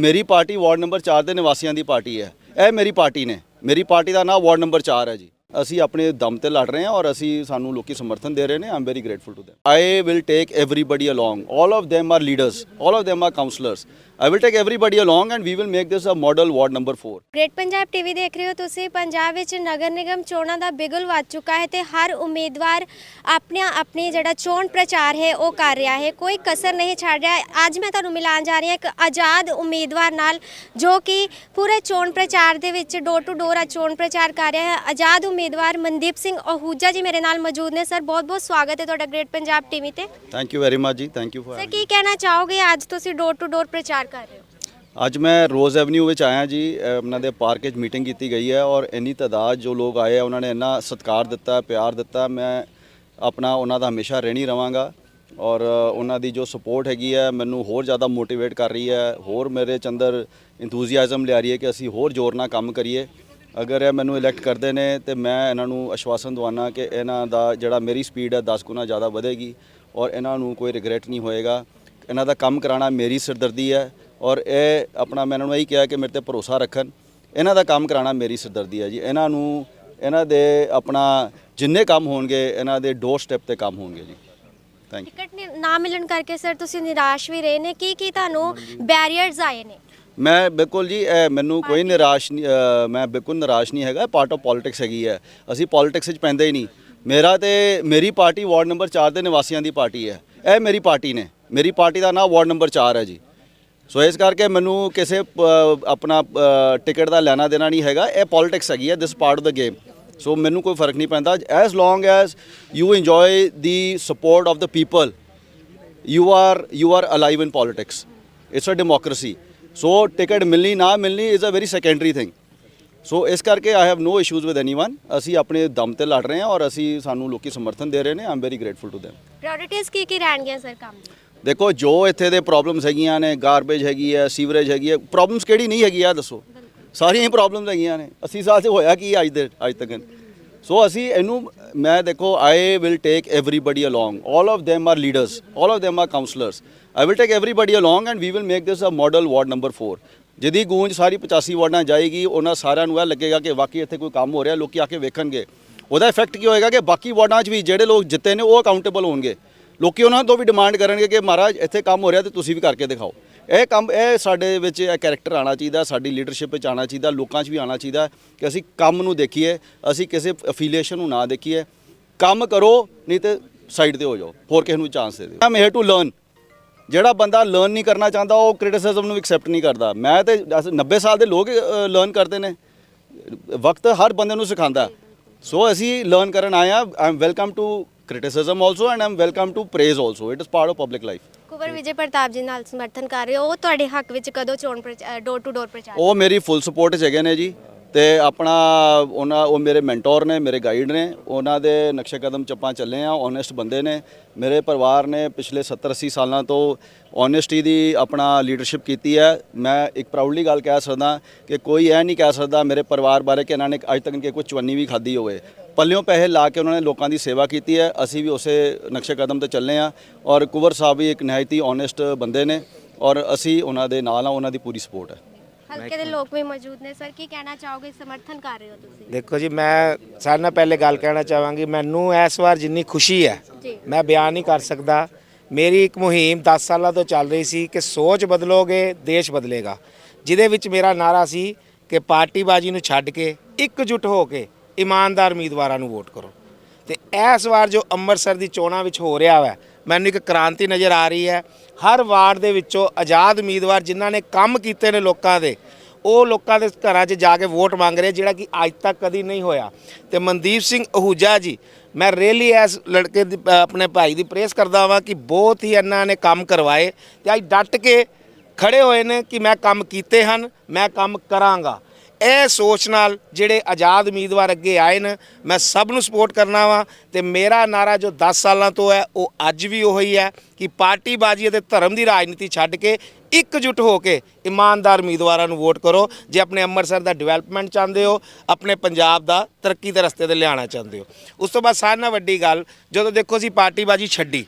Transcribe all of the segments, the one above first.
ਮੇਰੀ party ward number 4 ਦੇ ਨਿਵਾਸੀਆਂ ਦੀ ਪਾਰਟੀ ਹੈ। ਇਹ ਮੇਰੀ ਪਾਰਟੀ ਨੇ। ਮੇਰੀ ਪਾਰਟੀ ਦਾ ਨਾਮ ਵਾਰਡ ਨੰਬਰ 4 ਹੈ ਜੀ। ਅਸੀਂ ਆਪਣੇ ਦਮ ਤੇ ਲੜ ਰਹੇ ਹਾਂ ਔਰ ਅਸੀਂ ਸਾਨੂੰ ਲੋਕੀ ਸਮਰਥਨ ਦੇ ਰਹੇ ਨੇ। I'm very grateful to them. I will take everybody along. All of them are leaders. All of them are counselors. I will take everybody along and we will make this a model ward number 4 great Punjab TV ਦੇਖ ਰਹੇ ਹੋ ਤੁਸੀਂ। ਪੰਜਾਬ ਵਿੱਚ ਨਗਰ ਨਿਗਮ ਚੋਣਾਂ ਦਾ ਬਿਗਲ ਵੱਜ ਚੁੱਕਾ ਹੈ ਤੇ ਹਰ ਉਮੀਦਵਾਰ ਆਪਣੇ ਆਪਣੇ ਜਿਹੜਾ ਚੋਣ ਪ੍ਰਚਾਰ ਹੈ, ਉਹ ਕਰ ਰਿਹਾ ਹੈ। ਕੋਈ ਕਸਰ ਨਹੀਂ ਛੱਡ ਰਿਹਾ। ਅੱਜ ਮੈਂ ਤੁਹਾਨੂੰ ਮਿਲਾਨ ਜਾ ਰਹੀ ਹਾਂ ਇੱਕ ਆਜ਼ਾਦ ਉਮੀਦਵਾਰ ਨਾਲ ਜੋ ਕਿ ਪੂਰੇ ਚੋਣ ਪ੍ਰਚਾਰ ਦੇ ਵਿੱਚ ਡੋਰ ਟੂ ਡੋਰ ਚੋਣ ਪ੍ਰਚਾਰ ਕਰ ਰਿਹਾ ਹੈ। ਆਜ਼ਾਦ ਉਮੀਦਵਾਰ ਮਨਦੀਪ ਸਿੰਘ ਅਹੂਜਾ ਜੀ ਮੇਰੇ ਨਾਲ ਮੌਜੂਦ ਨੇ। ਸਰ ਬਹੁਤ ਬਹੁਤ ਸਵਾਗਤ ਹੈ ਤੁਹਾਡਾ ਗ੍ਰੇਟ ਪੰਜਾਬ ਟੀਵੀ ਤੇ। Thank you very much ਜੀ thank you for ਸਰ ਕੀ ਕਹਿਣਾ ਚਾਹੋਗੇ? ਅੱਜ ਤੁਸੀਂ ਡੋਰ ਟੂ ਡੋਰ ਪ੍ਰਚਾਰ ਕਰ ਰਹੇ ਹੋ। ਅੱਜ ਮੈਂ ਰੋਜ਼ ਐਵਨਿਊ ਵਿੱਚ ਆਇਆ ਜੀ ਉਹਨਾਂ ਦੇ ਪਾਰਕ ਵਿੱਚ ਮੀਟਿੰਗ ਕੀਤੀ ਗਈ ਹੈ ਔਰ ਇੰਨੀ ਤਾਦਾਦ ਜੋ ਲੋਕ ਆਏ ਆ ਉਹਨਾਂ ਨੇ ਇੰਨਾ ਸਤਿਕਾਰ ਦਿੱਤਾ ਪਿਆਰ ਦਿੱਤਾ। ਮੈਂ ਆਪਣਾ ਉਹਨਾਂ ਦਾ ਹਮੇਸ਼ਾ ਰਹਿਣੀ ਰਵਾਂਗਾ ਔਰ ਉਹਨਾਂ ਦੀ ਜੋ ਸਪੋਰਟ ਹੈਗੀ ਹੈ ਮੈਨੂੰ ਹੋਰ ਜ਼ਿਆਦਾ ਮੋਟੀਵੇਟ ਕਰ ਰਹੀ ਹੈ। ਹੋਰ ਮੇਰੇ ਚ ਅੰਦਰ ਇੰਥੂਸੀਆਜ਼ਮ ਲਿਆ ਰਹੀ ਹੈ ਕਿ ਅਸੀਂ ਹੋਰ ਜ਼ੋਰ ਨਾਲ ਕੰਮ ਕਰੀਏ। ਅਗਰ ਇਹ ਮੈਨੂੰ ਇਲੈਕਟ ਕਰਦੇ ਨੇ ਤੇ ਮੈਂ ਇਹਨਾਂ ਨੂੰ ਆਸ਼ਵਾਸਨ ਦਵਾਨਾ ਕਿ ਇਹਨਾਂ ਦਾ ਜਿਹੜਾ ਮੇਰੀ ਸਪੀਡ ਹੈ 10 ਗੁਣਾ ਜ਼ਿਆਦਾ ਵਧੇਗੀ ਔਰ ਇਹਨਾਂ ਨੂੰ ਕੋਈ ਰਿਗਰੈਟ ਨਹੀਂ ਹੋਏਗਾ। ਇਹਨਾਂ ਦਾ ਕੰਮ ਕਰਾਉਣਾ ਮੇਰੀ ਸਿਰਦਰਦੀ ਹੈ ਔਰ ਇਹ ਆਪਣਾ ਮੈਂ ਇਹਨਾਂ ਨੂੰ ਇਹੀ ਕਿਹਾ ਕਿ ਮੇਰੇ ਤੇ ਭਰੋਸਾ ਰੱਖਣ। ਇਹਨਾਂ ਦਾ ਕੰਮ ਕਰਾਉਣਾ ਮੇਰੀ ਸਿਰਦਰਦੀ ਹੈ ਜੀ। ਇਹਨਾਂ ਨੂੰ, ਇਹਨਾਂ ਦੇ ਆਪਣਾ ਜਿੰਨੇ ਕੰਮ ਹੋਣਗੇ, ਇਹਨਾਂ ਦੇ ਡੋਰ ਸਟੈਪ ਤੇ ਕੰਮ ਹੋਣਗੇ ਜੀ। ਥੈਂਕ ਯੂ ਟਿਕਟ ਨਾ ਮਿਲਣ ਕਰਕੇ ਸਰ ਤੁਸੀਂ ਨਿਰਾਸ਼ ਵੀ ਰਹੇ ਨੇ। ਕੀ ਕੀ ਤੁਹਾਨੂੰ ਬੈਰੀਅਰਸ ਆਏ ਨੇ? ਮੈਂ ਬਿਲਕੁਲ ਜੀ ਇਹ ਮੈਨੂੰ ਕੋਈ ਨਿਰਾਸ਼ ਨਹੀਂ ਅ, ਮੈਂ ਬਿਲਕੁਲ ਨਿਰਾਸ਼ ਨਹੀਂ ਹੈਗਾ ਪਾਰਟ ਆਫ ਪੋਲਿਟਿਕਸ ਹੈਗੀ ਹੈ। ਅਸੀਂ ਪੋਲਿਟਿਕਸ ਵਿੱਚ ਪੈਂਦੇ ਹੀ ਨਹੀਂ। ਮੇਰਾ ਤੇ ਮੇਰੀ ਪਾਰਟੀ ਵਾਰਡ ਨੰਬਰ 4 ਦੇ ਨਿਵਾਸੀਆਂ ਦੀ ਪਾਰਟੀ ਹੈ। ਇਹ ਮੇਰੀ ਪਾਰਟੀ ਨੇ। ਮੇਰੀ ਪਾਰਟੀ ਦਾ ਨਾਮ ਵਾਰਡ ਨੰਬਰ 4 ਹੈ ਜੀ। ਸੋ ਇਸ ਕਰਕੇ ਮੈਨੂੰ ਕਿਸੇ ਆਪਣਾ ਅ, ਟਿਕਟ ਦਾ ਲੈਣਾ ਦੇਣਾ ਨਹੀਂ ਹੈਗਾ। ਇਹ ਪੋਲਿਟਿਕਸ ਹੈਗੀ ਹੈ this part of the game so ਮੈਨੂੰ ਕੋਈ ਫ਼ਰਕ ਨਹੀਂ ਪੈਂਦਾ। As long as you enjoy the support of the people you are you are alive in politics it's a democracy so ticket ਮਿਲਣੀ ਨਾ ਮਿਲਣੀ is a very secondary thing. So ਇਸ ਕਰਕੇ I have no issues with anyone ਅਸੀਂ ਆਪਣੇ ਦਮ ਤੇ ਲੜ ਰਹੇ ਹਾਂ ਔਰ ਅਸੀਂ ਸਾਨੂੰ ਲੋਕੀ ਸਮਰਥਨ ਦੇ ਰਹੇ ਨੇ I'm very grateful to them. Priorities ਕੀ ਕੀ ਰਹਿਣਗੀਆਂ ਸਰ ਕੰਮ ਦੀ ਦੇਖੋ ਜੋ ਇੱਥੇ ਦੇ ਪ੍ਰੋਬਲਮਸ ਹੈਗੀਆਂ ਨੇ ਗਾਰਬੇਜ ਹੈਗੀ ਹੈ ਸੀਵਰੇਜ ਹੈਗੀ ਹੈ ਪ੍ਰੋਬਲਮਸ ਕਿਹੜੀ ਨਹੀਂ ਹੈਗੀ ਆ ਦੱਸੋ ਸਾਰੀਆਂ ਹੀ ਪ੍ਰੋਬਲਮਸ ਹੈਗੀਆਂ ਨੇ 80 ਸਾਲ 'ਚ ਹੋਇਆ ਕੀ ਅੱਜ ਦੇ ਅੱਜ ਤੱਕ ਸੋ ਅਸੀਂ ਇਹਨੂੰ, ਮੈਂ ਦੇਖੋ I will take everybody along all of them are leaders all of them are counselors. I will take everybody along and we will make this a model ward number 4 ਜਿਹਦੀ ਗੂੰਜ ਸਾਰੀ 85 ਵਾਰਡਾਂ ਜਾਏਗੀ, ਉਹਨਾਂ ਸਾਰਿਆਂ ਨੂੰ ਇਹ ਲੱਗੇਗਾ ਕਿ ਵਾਕਈ ਇੱਥੇ ਕੋਈ ਕੰਮ ਹੋ ਰਿਹਾ, ਲੋਕੀ ਆ ਕੇ ਵੇਖਣਗੇ। ਉਹਦਾ ਇਫੈਕਟ ਕੀ ਹੋਏਗਾ ਕਿ ਬਾਕੀ ਵਾਰਡਾਂ 'ਚ ਵੀ ਜਿਹੜੇ ਲੋਕ ਜਿੱਤੇ ਨੇ, ਉਹ ਅਕਾਊਂਟੇਬਲ ਹੋਣਗੇ। ਲੋਕੀ ਉਹਨਾਂ ਤੋਂ ਵੀ ਡਿਮਾਂਡ ਕਰਨਗੇ ਕਿ ਮਹਾਰਾਜ, ਇੱਥੇ ਕੰਮ ਹੋ ਰਿਹਾ ਤੇ ਤੁਸੀਂ ਵੀ ਕਰਕੇ ਦਿਖਾਓ। ਇਹ ਕੰਮ, ਇਹ ਸਾਡੇ ਵਿੱਚ ਇਹ ਕੈਰੈਕਟਰ ਆਣਾ ਚਾਹੀਦਾ, ਸਾਡੀ ਲੀਡਰਸ਼ਿਪ ਵਿੱਚ ਆਣਾ ਚਾਹੀਦਾ, ਲੋਕਾਂ 'ਚ ਵੀ ਆਣਾ ਚਾਹੀਦਾ ਕਿ ਅਸੀਂ ਕੰਮ ਨੂੰ ਦੇਖੀਏ, ਅਸੀਂ ਕਿਸੇ ਅਫੀਲੀਏਸ਼ਨ ਨੂੰ ਨਾ ਦੇਖੀਏ। ਕੰਮ ਕਰੋ, ਨਹੀਂ ਤੇ ਸਾਈਡ ਤੇ ਹੋ ਜਾਓ, ਹੋਰ ਕਿਸੇ ਨੂੰ ਚਾਂਸ ਦੇ ਦਿਓ। ਆਮ ਹੇਅਰ ਟੂ ਲਰਨ ਜਿਹੜਾ ਬੰਦਾ ਲਰਨ ਨਹੀਂ ਕਰਨਾ ਚਾਹੁੰਦਾ, ਉਹ ਕ੍ਰਿਟਿਸਿਜ਼ਮ ਨੂੰ ਐਕਸੈਪਟ ਨਹੀਂ ਕਰਦਾ। ਮੈਂ ਤੇ ਦਸ- 90 ਸਾਲ ਦੇ ਲੋਕ ਲਰਨ ਕਰਦੇ ਨੇ। ਵਕਤ ਹਰ ਬੰਦੇ ਨੂੰ ਸਿਖਾਉਂਦਾ। ਸੋ ਅਸੀਂ ਲਰਨ ਕਰਨ ਆਏ ਆ I am welcome to criticism also and I am welcome to praise also it is part of public life Kunwar Vijay Pratap ji ਨਾਲ ਸਮਰਥਨ ਕਰ ਰਹੇ ਹੋ ਉਹ ਤੁਹਾਡੇ ਹੱਕ ਵਿੱਚ ਕਦੋਂ ਚੋਣ ਡੋਰ ਟੂ ਡੋਰ ਪ੍ਰਚਾਰ ਉਹ ਮੇਰੀ ਫੁੱਲ ਸਪੋਰਟ 'ਚ ਹੈਗੇ ਨੇ ਜੀ ਤੇ ਆਪਣਾ ਉਹਨਾਂ ਉਹ ਮੇਰੇ ਮੈਂਟੋਰ ਨੇ ਮੇਰੇ ਗਾਈਡ ਨੇ ਉਹਨਾਂ ਦੇ ਨਕਸ਼ੇ ਕਦਮ 'ਚ ਆਪਾਂ ਚੱਲੇ ਆ ਓਨੈਸਟ ਬੰਦੇ ਨੇ ਮੇਰੇ ਪਰਿਵਾਰ ਨੇ ਪਿਛਲੇ 70 80 ਸਾਲਾਂ ਤੋਂ ਓਨੈਸਟੀ ਦੀ ਆਪਣਾ ਲੀਡਰਸ਼ਿਪ ਕੀਤੀ ਹੈ। ਮੈਂ ਇੱਕ ਪ੍ਰਾਊਡਲੀ ਗੱਲ ਕਹਿ ਸਕਦਾ ਕਿ ਕੋਈ ਇਹ ਨਹੀਂ ਕਹਿ ਸਕਦਾ ਮੇਰੇ ਪਰਿਵਾਰ ਬਾਰੇ ਕਿ ਇਹਨਾਂ ਨੇ ਅੱਜ ਤੱਕ ਕਿ ਕੋਈ ਚਵੰਨੀ ਵੀ ਖਾਧੀ ਹੋਵੇ। ਪੱਲਿਓਂ ਪੈਸੇ ਲਾ ਕੇ ਉਹਨਾਂ ਨੇ ਲੋਕਾਂ ਦੀ ਸੇਵਾ ਕੀਤੀ ਹੈ। ਅਸੀਂ ਵੀ ਉਸੇ ਨਕਸ਼ੇ ਕਦਮ ਤੇ ਚੱਲੇ ਆ ਔਰ ਕੁਵਰ ਸਾਹਿਬ ਵੀ ਇੱਕ ਨਿਹਾਇਤ ਓਨੈਸਟ ਬੰਦੇ ਨੇ ਔਰ ਅਸੀਂ ਉਹਨਾਂ ਦੇ ਨਾਲ ਆ ਉਹਨਾਂ ਦੀ ਪੂਰੀ ਸਪੋਰਟ ਹੈ। ਹਲਕੇ ਦੇ ਲੋਕ ਵੀ ਮੌਜੂਦ ਨੇ। ਸਰ ਕੀ ਕਹਿਣਾ ਚਾਹੋਗੇ? ਸਮਰਥਨ ਕਰ ਰਹੇ ਹੋ ਤੁਸੀਂ? ਦੇਖੋ ਜੀ ਮੈਂ ਸਾਰਿਆਂ ਨਾਲ ਪਹਿਲੇ ਗੱਲ ਕਹਿਣਾ ਚਾਹਾਂਗੀ ਮੈਨੂੰ ਇਸ ਵਾਰ ਜਿੰਨੀ ਖੁਸ਼ੀ ਹੈ ਮੈਂ ਬਿਆਨ ਨਹੀਂ ਕਰ ਸਕਦਾ। ਮੇਰੀ ਇੱਕ ਮੁਹਿੰਮ 10 ਸਾਲਾਂ ਤੋਂ ਚੱਲ ਰਹੀ ਸੀ ਕਿ ਸੋਚ ਬਦਲੋਗੇ ਦੇਸ਼ ਬਦਲੇਗਾ। ਜਿਹਦੇ ਵਿੱਚ ਮੇਰਾ ਨਾਰਾ ਸੀ ਕਿ ਪਾਰਟੀਬਾਜ਼ੀ ਨੂੰ ਛੱਡ ਕੇ ਇਕਜੁੱਟ ਹੋ ਕੇ ਇਮਾਨਦਾਰ ਉਮੀਦਵਾਰਾਂ ਨੂੰ ਵੋਟ ਕਰੋ। ਤੇ ਇਸ ਵਾਰ ਜੋ ਅੰਮ੍ਰਿਤਸਰ ਦੀ ਚੋਣਾਂ ਵਿੱਚ ਹੋ ਰਿਹਾ ਹੈ ਮੈਨੂੰ ਇੱਕ ਕ੍ਰਾਂਤੀ ਨਜ਼ਰ ਆ ਰਹੀ ਹੈ। ਹਰ ਵਾਰਡ ਦੇ ਵਿੱਚੋਂ ਆਜ਼ਾਦ ਉਮੀਦਵਾਰ ਜਿਨ੍ਹਾਂ ਨੇ ਕੰਮ ਕੀਤੇ ਨੇ ਲੋਕਾਂ ਦੇ, ਉਹ ਲੋਕਾਂ ਦੇ ਘਰਾਂ 'ਚ ਜਾ ਕੇ ਵੋਟ ਮੰਗ ਰਹੇ, ਜਿਹੜਾ ਕਿ ਅੱਜ ਤੱਕ ਕਦੀ ਨਹੀਂ ਹੋਇਆ। ਤੇ ਮਨਦੀਪ ਸਿੰਘ ਅਹੂਜਾ ਜੀ, ਮੈਂ ਰੇਲੀ ਇਸ ਲੜਕੇ ਦੀ ਆਪਣੇ ਭਾਈ ਦੀ ਪ੍ਰੇਸ ਕਰਦਾ ਵਾਂ ਕਿ ਬਹੁਤ ਹੀ ਇਹਨਾਂ ਨੇ ਕੰਮ ਕਰਵਾਏ। ਤੇ ਅੱਜ ਡਟ ਕੇ ਖੜੇ ਹੋਏ ਨੇ ਕਿ ਮੈਂ ਕੰਮ ਕੀਤੇ ਹਨ, ਮੈਂ ਕੰਮ ਕਰਾਂਗਾ। ਇਹ ਸੋਚ ਨਾਲ ਜਿਹੜੇ ਆਜ਼ਾਦ ਉਮੀਦਵਾਰ ਅੱਗੇ ਆਏ ਨੇ, ਮੈਂ ਸਭ ਨੂੰ ਸਪੋਰਟ ਕਰਨਾ ਵਾ ਤੇ ਮੇਰਾ ਨਾਰਾ ਜੋ 10 ਸਾਲਾਂ ਤੋਂ ਹੈ, ਉਹ ਅੱਜ ਵੀ ਉਹੀ ਹੈ ਕਿ ਪਾਰਟੀਬਾਜ਼ੀ ਅਤੇ ਧਰਮ ਦੀ ਰਾਜਨੀਤੀ ਛੱਡ ਕੇ ਇਕਜੁੱਟ ਹੋ ਕੇ ਇਮਾਨਦਾਰ ਉਮੀਦਵਾਰਾਂ ਨੂੰ ਵੋਟ ਕਰੋ। ਜੇ ਆਪਣੇ ਅੰਮ੍ਰਿਤਸਰ ਦਾ ਡਿਵੈਲਪਮੈਂਟ ਚਾਹੁੰਦੇ ਹੋ, ਆਪਣੇ ਪੰਜਾਬ ਦਾ ਤਰੱਕੀ ਦੇ ਰਸਤੇ ਤੇ ਲਿਆਉਣਾ ਚਾਹੁੰਦੇ ਹੋ। ਉਸ ਤੋਂ ਬਾਅਦ ਸਾਰਿਆਂ ਨਾਲ ਵੱਡੀ ਗੱਲ, ਜਦੋਂ ਦੇਖੋ ਅਸੀਂ ਪਾਰਟੀਬਾਜ਼ੀ ਛੱਡੀ,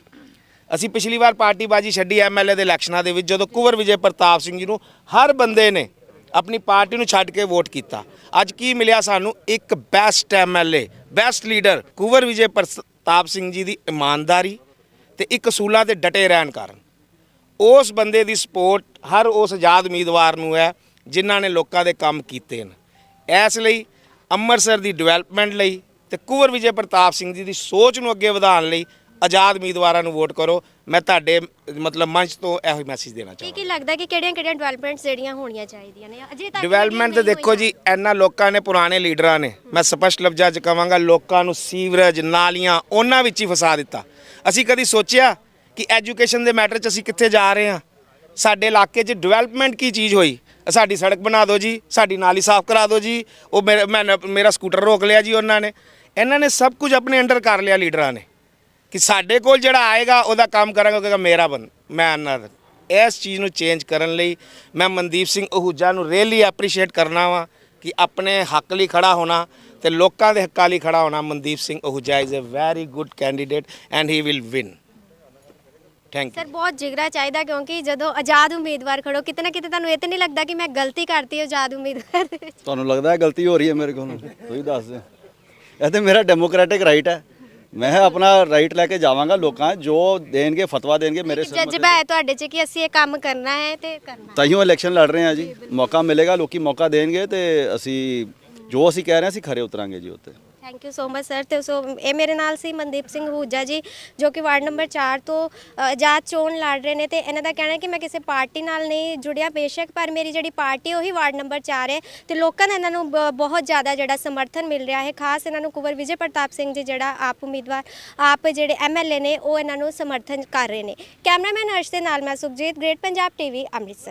ਅਸੀਂ ਪਿਛਲੀ ਵਾਰ ਪਾਰਟੀ ਬਾਜੀ ਛੱਡੀ ਐਮਐਲਏ ਦੇ ਇਲੈਕਸ਼ਨਾਂ ਦੇ ਵਿੱਚ, ਜਦੋਂ ਕੁਵਰ ਵਿਜੇ ਪ੍ਰਤਾਪ ਸਿੰਘ ਜੀ ਨੂੰ ਹਰ ਬੰਦੇ ਨੇ ਆਪਣੀ ਪਾਰਟੀ ਨੂੰ ਛੱਡ ਕੇ ਵੋਟ ਕੀਤਾ। ਅੱਜ ਕੀ ਮਿਲਿਆ ਸਾਨੂੰ? ਇੱਕ best MLA best leader Kunwar Vijay Pratap Singh ji ਦੀ ਇਮਾਨਦਾਰੀ ਤੇ ਇੱਕ ਅਸੂਲਾਂ ਤੇ ਡਟੇ ਰਹਿਣ ਕਾਰਨ। ਉਸ ਬੰਦੇ ਦੀ ਸਪੋਰਟ ਹਰ ਉਸ ਆਜ਼ਾਦ ਉਮੀਦਵਾਰ ਨੂੰ ਹੈ, ਜਿਨ੍ਹਾਂ ਨੇ ਲੋਕਾਂ ਦੇ ਕੰਮ ਕੀਤੇ ਨੇ ਇਸ ਲਈ ਅੰਮ੍ਰਿਤਸਰ ਦੀ ਡਿਵੈਲਪਮੈਂਟ ਲਈ ਤੇ ਕੁਵਰ ਵਿਜੇ ਪ੍ਰਤਾਪ ਸਿੰਘ ਜੀ ਦੀ ਸੋਚ ਨੂੰ ਅੱਗੇ ਵਧਾਉਣ ਲਈ ਆਜ਼ਾਦ ਉਮੀਦਵਾਰਾਂ ਨੂੰ ਵੋਟ ਕਰੋ। ਮੈਂ ਤੁਹਾਡੇ ਮਤਲਬ ਮੰਚ ਤੋਂ ਇਹੋ ਮੈਸੇਜ ਦੇਣਾ ਕੀ ਚਾਹੁੰਦਾ ਕੀ ਲੱਗਦਾ ਕਿ ਕਿਹੜੀਆਂ ਕਿਹੜੀਆਂ ਡਿਵੈਲਪਮੈਂਟਸ ਜਿਹੜੀਆਂ ਹੋਣੀਆਂ ਚਾਹੀਦੀਆਂ ਨੇ? ਅਜੇ ਤੱਕ ਡਿਵੈਲਪਮੈਂਟ ਤੇ ਦੇਖੋ ਜੀ ਇੰਨਾ ਲੋਕਾਂ ਨੇ ਪੁਰਾਣੇ ਲੀਡਰਾਂ ਨੇ ਮੈਂ ਸਪਸ਼ਟ ਲਫ਼ਜ਼ਾਂ 'ਚ ਕਹਾਂਗਾ ਲੋਕਾਂ ਨੂੰ ਸੀਵਰੇਜ ਨਾਲੀਆਂ ਉਹਨਾਂ ਵਿੱਚ ਹੀ ਫਸਾ ਦਿੱਤਾ। ਅਸੀਂ ਕਦੀ ਸੋਚਿਆ ਕਿ ਐਜੂਕੇਸ਼ਨ ਦੇ ਮੈਟਰ 'ਚ ਅਸੀਂ ਕਿੱਥੇ ਜਾ ਰਹੇ ਹਾਂ? ਸਾਡੇ ਇਲਾਕੇ 'ਚ ਡਿਵੈਲਪਮੈਂਟ ਕੀ ਚੀਜ਼ ਹੋਈ? ਸਾਡੀ ਸੜਕ ਬਣਾ ਦਿਓ ਜੀ ਸਾਡੀ ਨਾਲੀ ਸਾਫ਼ ਕਰਾ ਦਿਓ ਜੀ ਉਹ ਮੇਰਾ ਮੈਂ- ਮੇਰਾ ਸਕੂਟਰ ਰੋਕ ਲਿਆ ਜੀ ਉਹਨਾਂ ਨੇ। ਇਹਨਾਂ ਨੇ ਸਭ ਕੁਝ ਆਪਣੇ ਅੰਡਰ ਕਰ ਲਿਆ ਲੀਡਰਾਂ ਨੇ। ਕਿ ਸਾਡੇ ਕੋਲ ਜਿਹੜਾ ਆਏਗਾ ਉਹਦਾ ਕੰਮ ਕਰਾਂਗਾ ਕਿਉਂਕਿ ਮੇਰਾ ਬੰ ਮੈਂ ਅੰਨਾ ਇਸ ਚੀਜ਼ ਨੂੰ ਚੇਂਜ ਕਰਨ ਲਈ ਮੈਂ ਮਨਦੀਪ ਸਿੰਘ ਅਹੂਜਾ ਨੂੰ ਰੀਅਲੀ ਐਪਰੀਸ਼ੀਏਟ ਕਰਨਾ ਵਾਂ ਕਿ ਆਪਣੇ ਹੱਕ ਲਈ ਖੜਾ ਹੋਣਾ ਤੇ ਲੋਕਾਂ ਦੇ ਹੱਕਾਂ ਲਈ ਖੜਾ ਹੋਣਾ Mandeep Singh Ahuja is a very good candidate and he will win thank you sir ਬਹੁਤ ਜਿਗਰਾ ਚਾਹੀਦਾ ਕਿਉਂਕਿ ਜਦੋਂ ਆਜ਼ਾਦ ਉਮੀਦਵਾਰ ਖੜੋ ਕਿਤੇ ਨਾ ਕਿਤੇ ਤੁਹਾਨੂੰ ਇਹ ਤਾਂ ਨਹੀਂ ਲੱਗਦਾ ਕਿ ਮੈਂ ਗਲਤੀ ਕਰਤੀ ਆਜ਼ਾਦ ਉਮੀਦਵਾਰ ਦੇ ਵਿੱਚ। ਤੁਹਾਨੂੰ ਲੱਗਦਾ ਹੈ ਗਲਤੀ ਹੋ ਰਹੀ ਹੈ ਮੇਰੇ ਕੋਲ? ਤੁਸੀਂ ਦੱਸ ਦੇ ਇਹ ਤੇ ਮੇਰਾ ਡੈਮੋਕ੍ਰੈਟਿਕ ਰਾਈਟ ਹੈ। ਮੈਂ ਆਪਣਾ ਰਾਈਟ ਲੈ ਕੇ ਜਾਵਾਂਗਾ ਲੋਕਾਂ ਜੋ ਦੇਣਗੇ ਫਤਵਾ ਦੇਣਗੇ ਮੇਰੇ ਸਿਰ ਜਜ਼ਬਾ ਹੈ ਤੁਹਾਡੇ 'ਚ ਕਿ ਅਸੀਂ ਇਹ ਕੰਮ ਕਰਨਾ ਹੈ ਤੇ ਕਰਨਾ ਤਾਈਓ ਇਲੈਕਸ਼ਨ ਲੜ ਰਹੇ ਹਾਂ ਜੀ। ਮੌਕਾ ਮਿਲੇਗਾ ਲੋਕੀ ਮੌਕਾ ਦੇਣਗੇ ਤੇ ਅਸੀਂ ਜੋ ਅਸੀਂ ਕਹਿ ਰਹੇ ਹਾਂ ਅਸੀਂ ਖਰੇ ਉਤਰਾਂਗੇ ਜੀ ਉੱਤੇ thank you so much sir ਤੇ ਸੋ ਇਹ ਮੇਰੇ ਨਾਲ ਸੀ ਮਨਦੀਪ ਸਿੰਘ ਹੂਜਾ ਜੀ ਜੋ ਕਿ ਵਾਰਡ ਨੰਬਰ 4 ਤੋਂ ਅ, ਆਜ਼ਾਦ ਚੋਣ ਲੜ ਰਹੇ ਨੇ ਤੇ ਇਹਨਾਂ ਦਾ ਕਹਿਣਾ ਹੈ ਕਿ ਮੈਂ ਕਿਸੇ ਪਾਰਟੀ ਨਾਲ ਨਹੀਂ ਜੁੜਿਆ ਬੇਸ਼ੱਕ ਪਰ ਮੇਰੀ ਜਿਹੜੀ ਪਾਰਟੀ ਉਹੀ ਵਾਰਡ ਨੰਬਰ 4 ਹੈ ਤੇ ਲੋਕਾਂ ਦਾ ਇਹਨਾਂ ਨੂੰ ਬ- ਬਹੁਤ ਜ਼ਿਆਦਾ ਜਿਹੜਾ ਸਮਰਥਨ ਮਿਲ ਰਿਹਾ ਹੈ। ਖਾਸ ਇਹਨਾਂ ਨੂੰ ਕੁਵਰ ਵਿਜੇ ਪ੍ਰਤਾਪ ਸਿੰਘ ਜੀ ਜਿਹੜਾ ਆਪ ਉਮੀਦਵਾਰ ਆਪ ਜਿਹੜੇ ਐਮਐਲਏ ਨੇ ਉਹ ਇਹਨਾਂ ਨੂੰ ਸਮਰਥਨ ਕਰ ਰਹੇ ਨੇ। ਕੈਮਰਾਮੈਨ ਅਰਸ਼ ਦੇ ਨਾਲ ਮੈਂ ਸੁਖਜੀਤ ਗ੍ਰੇਟ ਪੰਜਾਬ ਟੀਵੀ ਅੰਮ੍ਰਿਤਸਰ।